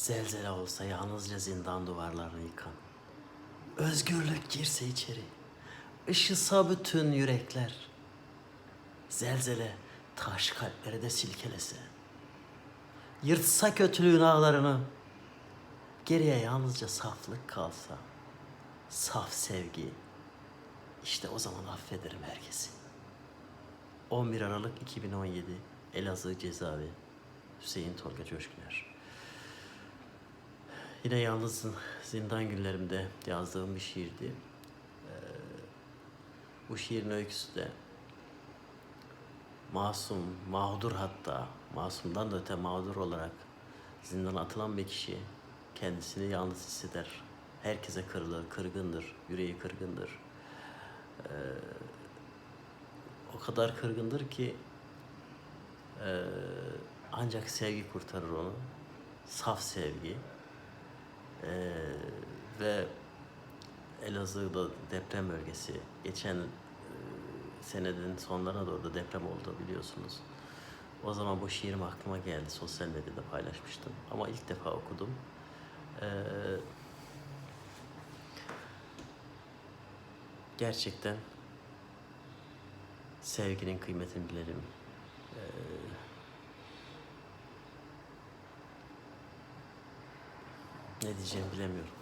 Zelzele olsa yalnızca zindan duvarlarını yıkan. Özgürlük girse içeri. Işısa bütün yürekler. Zelzele taş kalpleri de silkelese. Yırtsa kötülüğün ağlarını. Geriye yalnızca saflık kalsa. Saf sevgi. İşte o zaman affederim herkesi. 11 Aralık 2017 Elazığ Cezaevi Hüseyin Tolga Coşkuner. Yine yalnız zindan günlerimde yazdığım bir şiirdi. Ee, bu şiirin öyküsü de masum, mağdur hatta, masumdan da öte mağdur olarak zindana atılan bir kişi kendisini yalnız hisseder. Herkese kırılır, kırgındır, yüreği kırgındır. Ee, o kadar kırgındır ki ee, ancak sevgi kurtarır onu. Saf sevgi. Ee, ve Elazığ'da deprem bölgesi. Geçen e, senenin sonlarına doğru da deprem oldu biliyorsunuz. O zaman bu şiirim aklıma geldi. Sosyal medyada paylaşmıştım. Ama ilk defa okudum. Ee, gerçekten sevginin kıymetini bilelim. Ee, ne diyeceğimi bilemiyorum.